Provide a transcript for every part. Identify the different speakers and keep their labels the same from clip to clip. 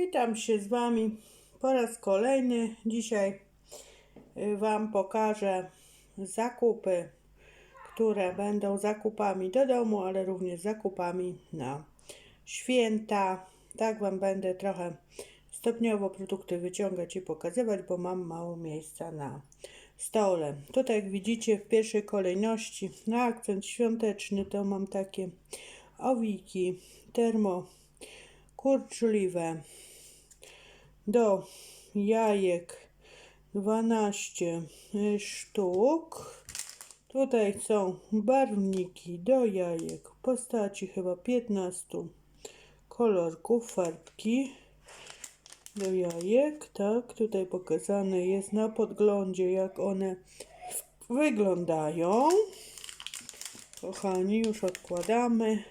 Speaker 1: Witam się z Wami po raz kolejny. Dzisiaj y, Wam pokażę zakupy, które będą zakupami do domu, ale również zakupami na święta. Tak Wam będę trochę stopniowo produkty wyciągać i pokazywać, bo mam mało miejsca na stole. Tutaj jak widzicie w pierwszej kolejności na akcent świąteczny to mam takie owiki termo kurczliwe do jajek 12 sztuk. Tutaj są barwniki do jajek w postaci chyba 15 kolorków farbki do jajek. Tak, tutaj pokazane jest na podglądzie, jak one wyglądają. Kochani, już odkładamy.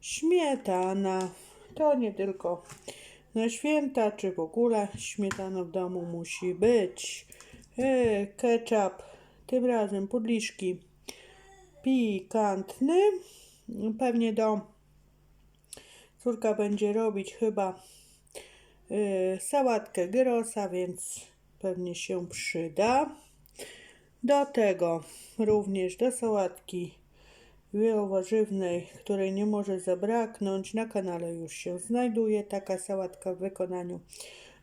Speaker 1: Śmietana to nie tylko na święta, czy w ogóle śmietana w domu musi być. E, ketchup, tym razem podliszki pikantny. Pewnie do córka będzie robić chyba e, sałatkę gyrosa, więc pewnie się przyda. Do tego również do sałatki wielowarzywnej, której nie może zabraknąć. Na kanale już się znajduje taka sałatka w wykonaniu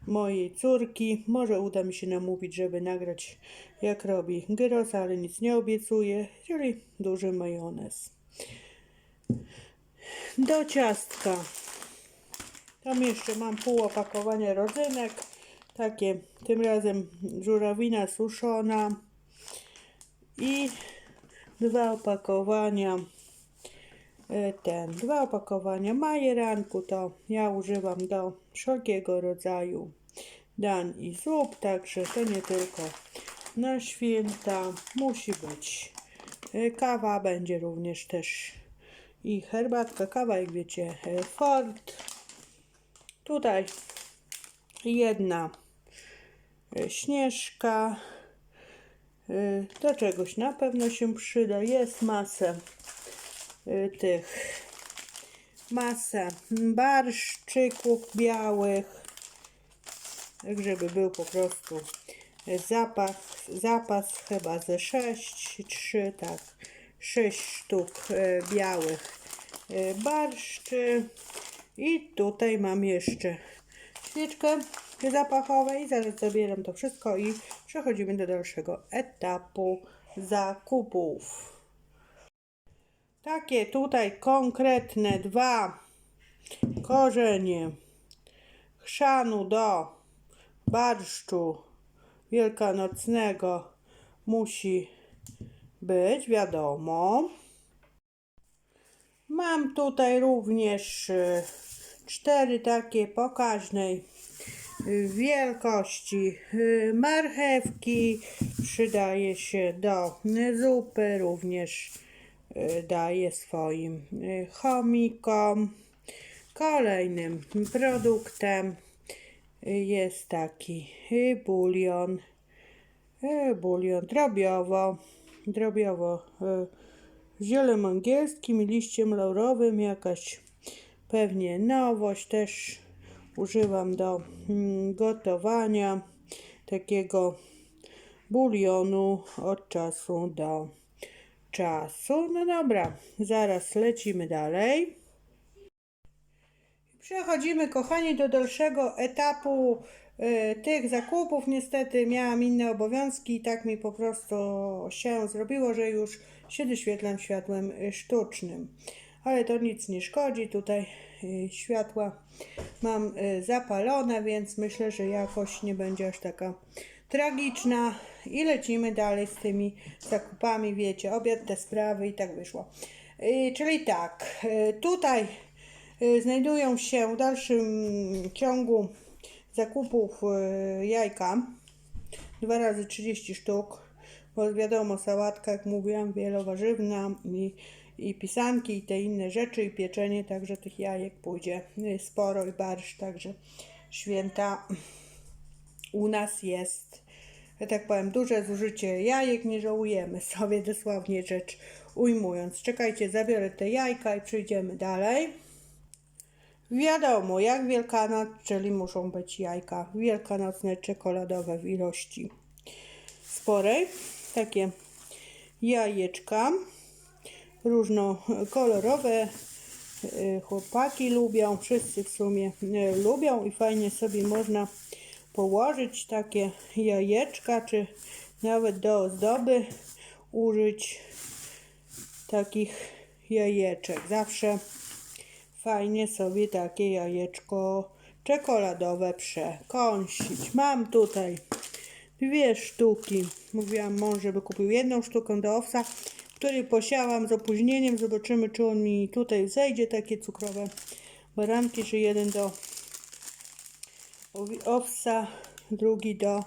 Speaker 1: mojej córki. Może uda mi się namówić, żeby nagrać jak robi gyrosa, ale nic nie obiecuję, czyli duży majonez. Do ciastka. Tam jeszcze mam pół opakowania rodzynek. Takie, tym razem żurawina suszona i dwa opakowania e, ten, dwa opakowania majeranku to ja używam do wszelkiego rodzaju dań i zup, także to nie tylko na święta musi być. E, Kawa będzie również też i herbatka, kawa jak wiecie e, Ford. Tutaj jedna śnieżka, do czegoś na pewno się przyda. Jest masę y, tych, masę barszczyków białych, tak żeby był po prostu zapas, zapas chyba ze 6, 3, tak, 6 sztuk y, białych barszczy. I tutaj mam jeszcze świeczkę zapachowe i zaraz zabieram to wszystko i przechodzimy do dalszego etapu zakupów. Takie tutaj konkretne dwa korzenie chrzanu do barszczu wielkanocnego musi być, wiadomo. Mam tutaj również y, cztery takie pokaźnej wielkości y, marchewki przydaje się do zupy, również y, daje swoim y, chomikom. Kolejnym produktem jest taki bulion, bulion drobiowo, drobiowo zielem angielskim i liściem laurowym, jakaś pewnie nowość też używam do mm, gotowania takiego bulionu od czasu do czasu. No dobra, zaraz lecimy dalej. Przechodzimy, kochani, do dalszego etapu y, tych zakupów. Niestety miałam inne obowiązki i tak mi po prostu się zrobiło, że już się doświetlam światłem sztucznym. Ale to nic nie szkodzi. Tutaj światła mam y, zapalone, więc myślę, że jakoś nie będzie aż taka tragiczna. I lecimy dalej z tymi zakupami, wiecie, obiad, te sprawy i tak wyszło. Y, czyli tak, tutaj znajdują się w dalszym ciągu zakupów jajka. 2 razy 30 sztuk, bo wiadomo, sałatka, jak mówiłam, wielowarzywna i i pisanki i te inne rzeczy i pieczenie, także tych jajek pójdzie sporo i barsz, także święta u nas jest, ja tak powiem, duże zużycie jajek, nie żałujemy sobie dosłownie rzecz ujmując. Czekajcie, zabiorę te jajka i przejdziemy dalej. Wiadomo, jak Wielkanoc, czyli muszą być jajka wielkanocne, czekoladowe w ilości sporej. Takie jajeczka różnokolorowe. y, Chłopaki lubią, wszyscy w sumie y, lubią i fajnie sobie można położyć takie jajeczka, czy nawet do ozdoby użyć takich jajeczek. Zawsze fajnie sobie takie jajeczko czekoladowe przekąsić. Mam tutaj dwie sztuki. Mówiłam mąż, żeby kupił jedną sztukę do owsa, który posiałam z opóźnieniem. Zobaczymy, czy on mi tutaj zejdzie, takie cukrowe baranki, czy jeden do owsa, drugi do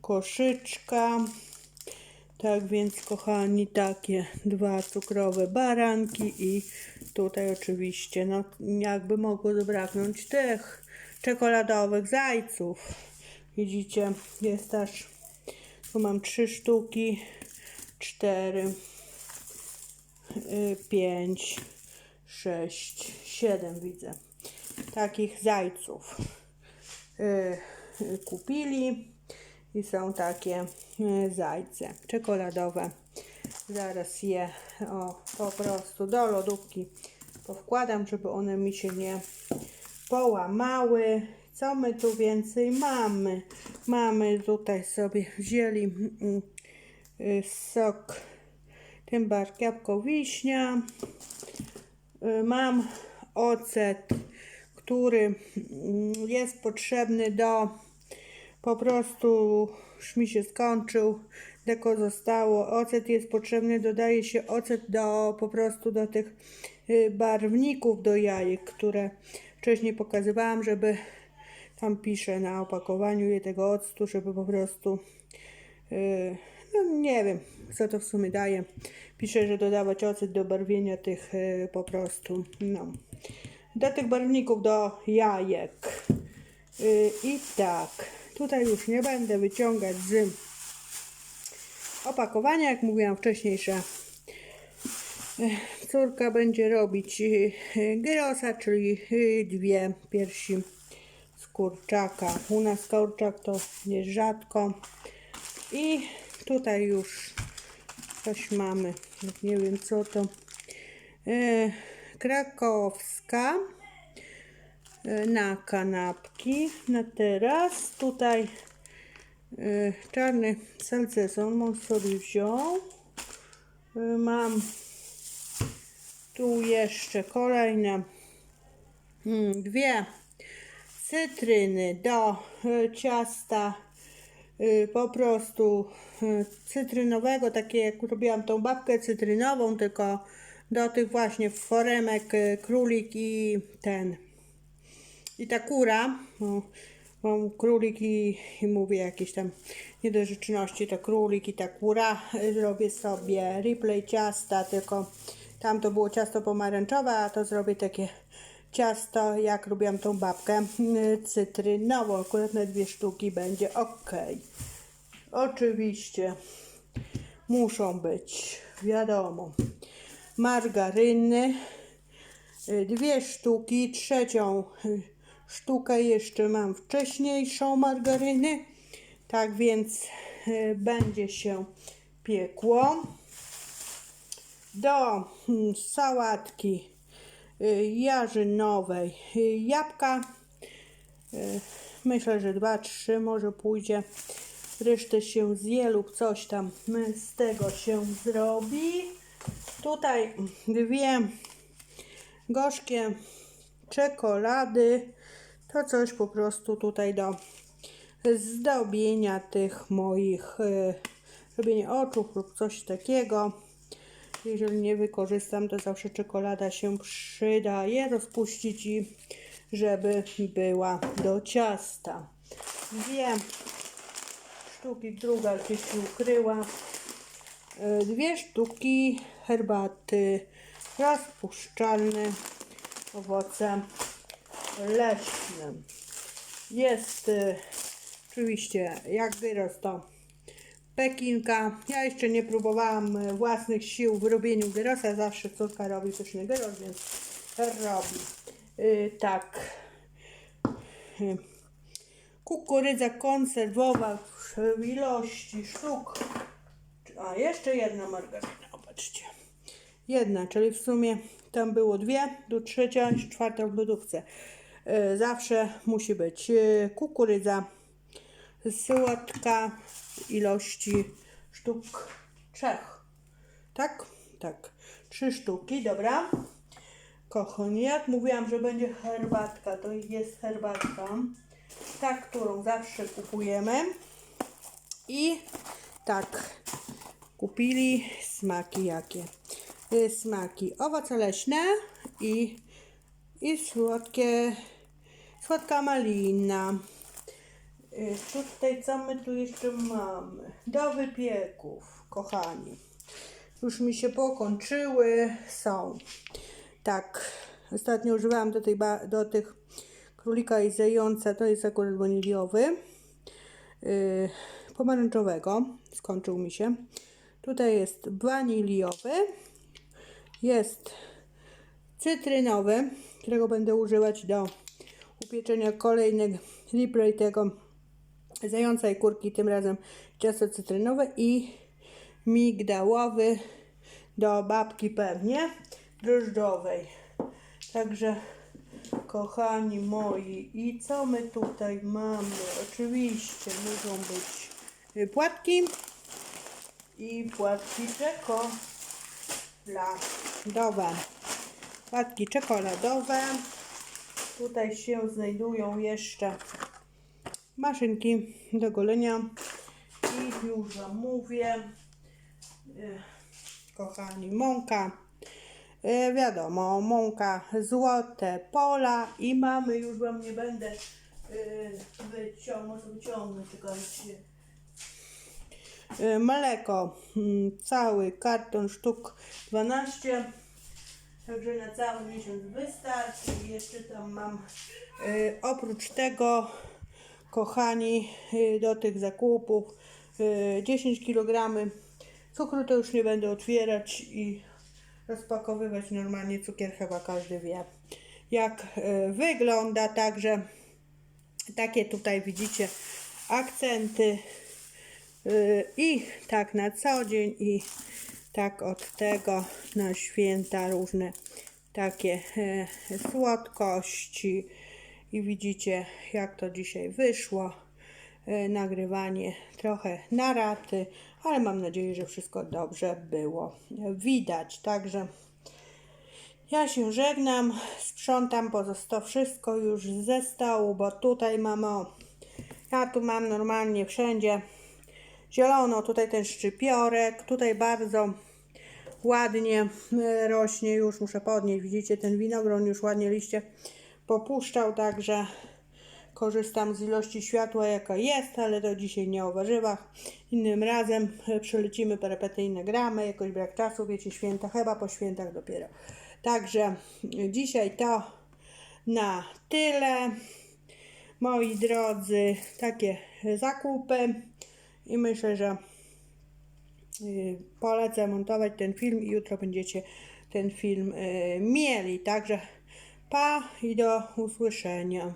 Speaker 1: koszyczka. Tak więc, kochani, takie dwa cukrowe baranki i tutaj oczywiście, no jakby mogło zabraknąć tych czekoladowych zajców. Widzicie, jest aż, tu mam trzy sztuki, cztery, y, pięć, sześć, siedem widzę. Takich zajców y, kupili i są takie y, zajce czekoladowe. Zaraz je o, po prostu do lodówki powkładam, żeby one mi się nie połamały. Co my tu więcej mamy? Mamy tutaj sobie wzięli mm, y, sok tymbark jabłko wiśnia. Y, Mam ocet, który mm, jest potrzebny do po prostu już mi się skończył, tylko zostało. Ocet jest potrzebny, dodaje się ocet do po prostu do tych y, barwników do jajek, które wcześniej pokazywałam, żeby tam piszę na opakowaniu je tego octu, żeby po prostu y, no nie wiem, co to w sumie daje. Pisze, że dodawać ocet do barwienia tych y, po prostu, no, do tych barwników do jajek. Y, I tak, tutaj już nie będę wyciągać z opakowania, jak mówiłam wcześniej, że y, córka będzie robić gyrosa, czyli dwie piersi z kurczaka. U nas kurczak to jest rzadko. I tutaj już coś mamy, nie wiem co to. Y, Krakowska y, na kanapki na teraz. Tutaj y, czarny salceson mąż sobie wziął. Y, Mam tu jeszcze kolejne mm, dwie cytryny do y, ciasta po prostu y, cytrynowego, takie jak robiłam tą babkę cytrynową, tylko do tych właśnie foremek y, królik i ten. I ta kura, no, mam królik i, i mówię jakieś tam niedorzeczności, to królik i ta kura, y, zrobię sobie replay ciasta, tylko tam to było ciasto pomarańczowe, a to zrobię takie ciasto, jak robiłam tą babkę y, cytrynową, akurat na dwie sztuki będzie ok. Oczywiście muszą być, wiadomo, margaryny, dwie sztuki, trzecią sztukę jeszcze mam wcześniejszą margaryny, tak więc y, będzie się piekło. Do mm, sałatki jarzynowej y, jabłka, y, myślę, że dwa, trzy może pójdzie, resztę się zje lub coś tam y, z tego się zrobi. Tutaj dwie gorzkie czekolady. To coś po prostu tutaj do zdobienia tych moich y, robienia oczów lub coś takiego. Jeżeli nie wykorzystam, to zawsze czekolada się przydaje rozpuścić i żeby była do ciasta. Dwie sztuki, druga gdzieś się ukryła. Y, Dwie sztuki herbaty rozpuszczalne owocem leśnym. Jest y, oczywiście jak wyrost to pekinka. Ja jeszcze nie próbowałam y, własnych sił w robieniu gyrosa. Zawsze córka robi pyszny gyros, więc robi. Y, tak. Y, Kukurydza konserwowa w ilości sztuk. A jeszcze jedna margaryna, opatrzcie. Jedna, czyli w sumie tam było dwie, tu trzecia, czwarta w lodówce. Y, Zawsze musi być y, kukurydza słodka w ilości sztuk trzech. Tak? Tak. Trzy sztuki, dobra. Kochani, jak mówiłam, że będzie herbatka, to jest herbatka. Ta, którą zawsze kupujemy. I tak, kupili smaki jakie? Y, Smaki owoce leśne i, i słodkie, słodka malina. Y, Tutaj co my tu jeszcze mamy? Do wypieków, kochani. Już mi się pokończyły, są. Tak, ostatnio używałam do, tej do tych królika i zająca, to jest akurat waniliowy. Yy, pomarańczowego, skończył mi się. Tutaj jest waniliowy. Jest cytrynowy, którego będę używać do upieczenia kolejnego libre tego zająca i kurki, tym razem ciasto cytrynowe i migdałowy do babki pewnie, drożdżowej. Także kochani moi, i co my tutaj mamy? Oczywiście muszą być płatki i płatki czekoladowe. Płatki czekoladowe. Tutaj się znajdują jeszcze maszynki do golenia. I już Wam mówię, e, kochani, mąka, e, wiadomo, mąka złote pola i mamy, już Wam nie będę wyciągnąć, może wyciągnę, czekajcie, mleko, mm, cały karton sztuk 12, Także na cały miesiąc wystarczy. Jeszcze tam mam y, oprócz tego, kochani, y, do tych zakupów y, 10 kg cukru to już nie będę otwierać i rozpakowywać normalnie cukier chyba każdy wie jak y, wygląda. Także takie tutaj widzicie akcenty y, i tak na co dzień i tak od tego na święta różne takie słodkości i widzicie jak to dzisiaj wyszło. E, nagrywanie trochę na raty ale mam nadzieję, że wszystko dobrze było widać. Także ja się żegnam, sprzątam, pozostało wszystko już ze stołu, bo tutaj mam o, ja tu mam normalnie wszędzie zielono, tutaj ten szczypiorek, tutaj bardzo ładnie e, rośnie, już muszę podnieść, widzicie ten winogron już ładnie liście popuszczał, także korzystam z ilości światła jaka jest, ale to dzisiaj nie o warzywach. Innym razem przelecimy perypetyjne gramy, jakoś brak czasu, wiecie, święta, chyba po świętach dopiero. Także dzisiaj to na tyle. Moi drodzy, takie zakupy i myślę, że y, polecę montować ten film i jutro będziecie ten film y, mieli. Także pa i do usłyszenia.